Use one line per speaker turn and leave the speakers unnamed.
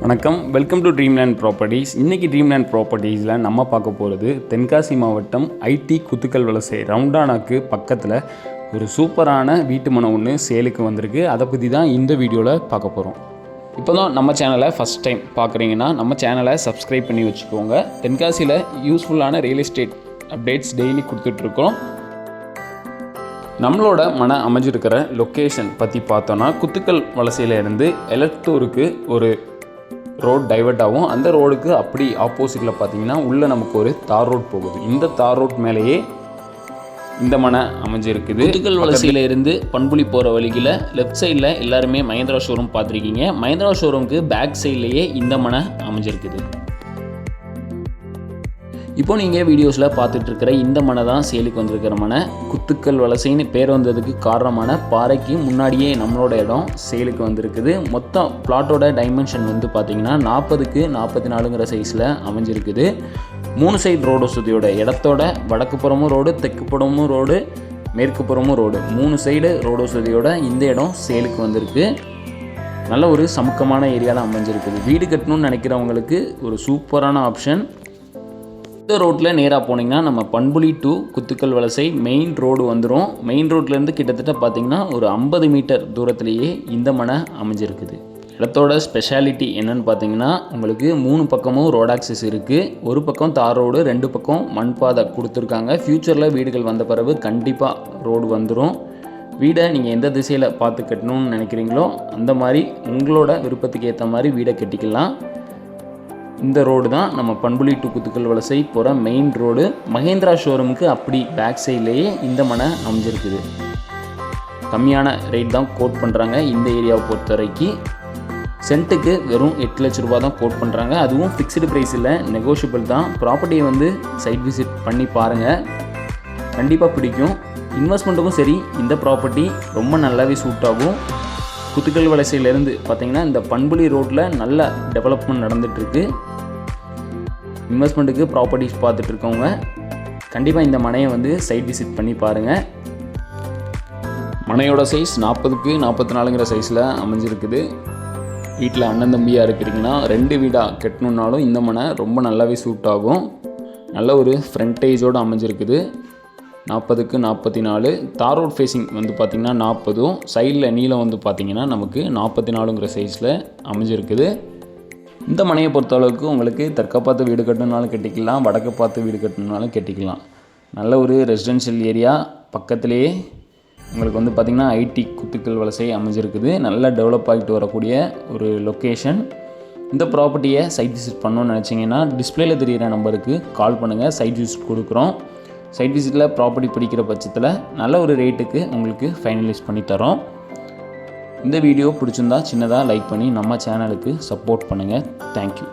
வணக்கம். Welcome to Dreamland Properties இன்றைக்கி Dreamland ப்ராப்பர்ட்டிஸில் நம்ம பார்க்க போகிறது தென்காசி மாவட்டம் ஐடி குத்துக்கல் வலசை ரவுண்டானாக்கு பக்கத்தில் ஒரு சூப்பரான வீட்டு மனை ஒன்று சேலுக்கு வந்திருக்கு. அதை பற்றி தான் இந்த வீடியோவில் பார்க்க போகிறோம் இப்போ தான் நம்ம சேனலை ஃபஸ்ட் டைம் பார்க்குறீங்கன்னா நம்ம சேனலை சப்ஸ்கிரைப் பண்ணி வச்சுக்கோங்க. தென்காசியில் யூஸ்ஃபுல்லான ரியல் எஸ்டேட் அப்டேட்ஸ் டெய்லி கொடுத்துட்ருக்கோம் நம்மளோட மன அமைஞ்சிருக்கிற லொக்கேஷன் பற்றி பார்த்தோன்னா குத்துக்கல் வலசையில இருந்து எலத்தூருக்கு ஒரு ரோட் டைவர்ட் ஆகும். அந்த ரோடுக்கு அப்படி ஆப்போசிட்டில் பார்த்தீங்கன்னா உள்ளே நமக்கு ஒரு தார் ரோட் போகுது. இந்த தார் ரோட் மேலேயே இந்த மனை அமைஞ்சிருக்குது குத்துக்கல் வலசையில் இருந்து பண்புலி போகிற வழியில் லெஃப்ட் சைடில் எல்லாருமே மஹேந்திரா ஷோரூம் பார்த்துருக்கீங்க. மஹேந்திரா ஷோரூமுக்கு பேக் சைட்லேயே இந்த மனை அமைஞ்சிருக்குது. இப்போ நீங்கள் வீடியோஸில் பார்த்துட்ருக்கிற இந்த மனை தான் சேலுக்கு வந்திருக்கிற மனை. குத்துக்கல் வலசைன்னு பேர் வந்ததுக்கு காரணமான பாறைக்கு முன்னாடியே நம்மளோட இடம் சேலுக்கு வந்திருக்குது. மொத்தம் பிளாட்டோட டைமென்ஷன் வந்து பார்த்தீங்கன்னா நாற்பதுக்கு நாற்பத்தி நாலுங்கிற சைஸில் அமைஞ்சிருக்குது. மூணு சைடு ரோடு சுற்றியோட இடத்தோட வடக்கு புறமும் ரோடு தெற்கு புறமும் ரோடு மேற்கு புறமும் ரோடு மூணு சைடு ரோடு வசதியோட இந்த இடம் சேலுக்கு வந்திருக்கு. நல்ல ஒரு சமுக்கமான ஏரியாவில் அமைஞ்சிருக்குது. வீடு கட்டணும்னு நினைக்கிறவங்களுக்கு ஒரு சூப்பரான ஆப்ஷன் இந்த ரோட்டில் நேராக போனீங்கன்னா நம்ம பண்புலி டு குத்துக்கல் வலசை மெயின் ரோடு வந்துடும் மெயின் ரோட்லேருந்து கிட்டத்தட்ட பார்த்தீங்கன்னா ஒரு ஐம்பது மீட்டர் தூரத்துலேயே இந்த மனை அமைஞ்சிருக்குது. இடத்தோட ஸ்பெஷாலிட்டி என்னன்னு பார்த்தீங்கன்னா உங்களுக்கு மூணு பக்கமும் ரோட் ஆக்சஸ் இருக்குது ஒரு பக்கம் தார் ரோடு ரெண்டு பக்கம் மண் பாதை கொடுத்துருக்காங்க ஃப்யூச்சரில் வீடுகள் வந்த பிறகு கண்டிப்பாக ரோடு வந்துடும் வீடை நீங்கள் எந்த திசையில் பார்த்து கட்டணும்னு நினைக்கிறீங்களோ அந்த மாதிரி உங்களோட விருப்பத்துக்கு ஏற்ற மாதிரி வீடை கட்டிக்கலாம். இந்த ரோடு தான் நம்ம பண்புலி டு குத்துக்கல் வலசை போகிற மெயின் ரோடு மகேந்திரா ஷோரூமுக்கு அப்படி பேக் சைட்லேயே இந்த மனை அமைஞ்சிருக்குது. கம்மியான ரேட் தான் கோட் பண்ணுறாங்க இந்த ஏரியாவை பொறுத்த வரைக்கும் சென்ட்டுக்கு வெறும் எட்டு லட்ச ரூபா தான் கோட் பண்ணுறாங்க அதுவும் ஃபிக்ஸ்டு ப்ரைஸ் இல்லை நெகோஷியபிள் தான். ப்ராப்பர்ட்டியை வந்து சைட் விசிட் பண்ணி பாருங்கள் கண்டிப்பாக பிடிக்கும். இன்வெஸ்ட்மெண்ட்டுக்கும் சரி இந்த ப்ராப்பர்ட்டி ரொம்ப நல்லாவே சூட் ஆகும். குத்துக்கல் வலசையிலேருந்து பார்த்தீங்கன்னா இந்த பண்புலி ரோட்டில் நல்ல டெவலப்மெண்ட் நடந்துகிட்ருக்கு இன்வெஸ்ட்மெண்ட்டுக்கு ப்ராப்பர்ட்டிஸ் பார்த்துட்டு இருக்கவங்க கண்டிப்பாக இந்த மனையை வந்து சைட் விசிட் பண்ணி பாருங்கள் மனையோட சைஸ் நாற்பதுக்கு நாற்பத்தி நாலுங்கிற சைஸில் அமைஞ்சிருக்குது. வீட்டில் அண்ணன் தம்பியாக இருக்கிறீங்கன்னா ரெண்டு வீடாக கட்டணுன்னாலும் இந்த மனை ரொம்ப நல்லாவே சூட் ஆகும். நல்ல ஒரு ஃப்ரண்டேஜோடு அமைஞ்சிருக்குது. நாற்பதுக்கு நாற்பத்தி நாலு தார் ரோட் ஃபேஸிங் வந்து பார்த்திங்கன்னா நாற்பதும் சைடில் நீளம் வந்து பார்த்திங்கன்னா நமக்கு நாற்பத்தி நாலுங்கிற சைஸில் அமைஞ்சிருக்குது. இந்த மனையை பொறுத்தளவுக்கு உங்களுக்கு தெற்க பார்த்து வீடு கட்டணுனாலும் கட்டிக்கலாம் வடக்கு பார்த்து வீடு கட்டணுனாலும் கட்டிக்கலாம். நல்ல ஒரு ரெசிடென்ஷியல் ஏரியா பக்கத்துலேயே உங்களுக்கு வந்து பார்த்திங்கன்னா ஐடி குத்துக்கள் வலசை அமைஞ்சிருக்குது. நல்லா டெவலப் ஆகிட்டு வரக்கூடிய ஒரு லொக்கேஷன் இந்த ப்ராப்பர்ட்டியை சைட் விசிட் பண்ணணும்னு நினச்சிங்கன்னா டிஸ்பிளேயில் தெரிகிற நம்பருக்கு கால் பண்ணுங்கள் சைட் விசிட் கொடுக்குறோம். சைட் விசிட்டில் ப்ராப்பர்ட்டி பிடிக்கிற பட்சத்தில் நல்ல ஒரு ரேட்டுக்கு உங்களுக்கு ஃபைனலைஸ் பண்ணி தரோம். இந்த வீடியோ பிடிச்சிருந்தா சின்னதாக லைக் பண்ணி நம்ம சேனலுக்கு சப்போர்ட் பண்ணுங்கள் தேங்க்யூ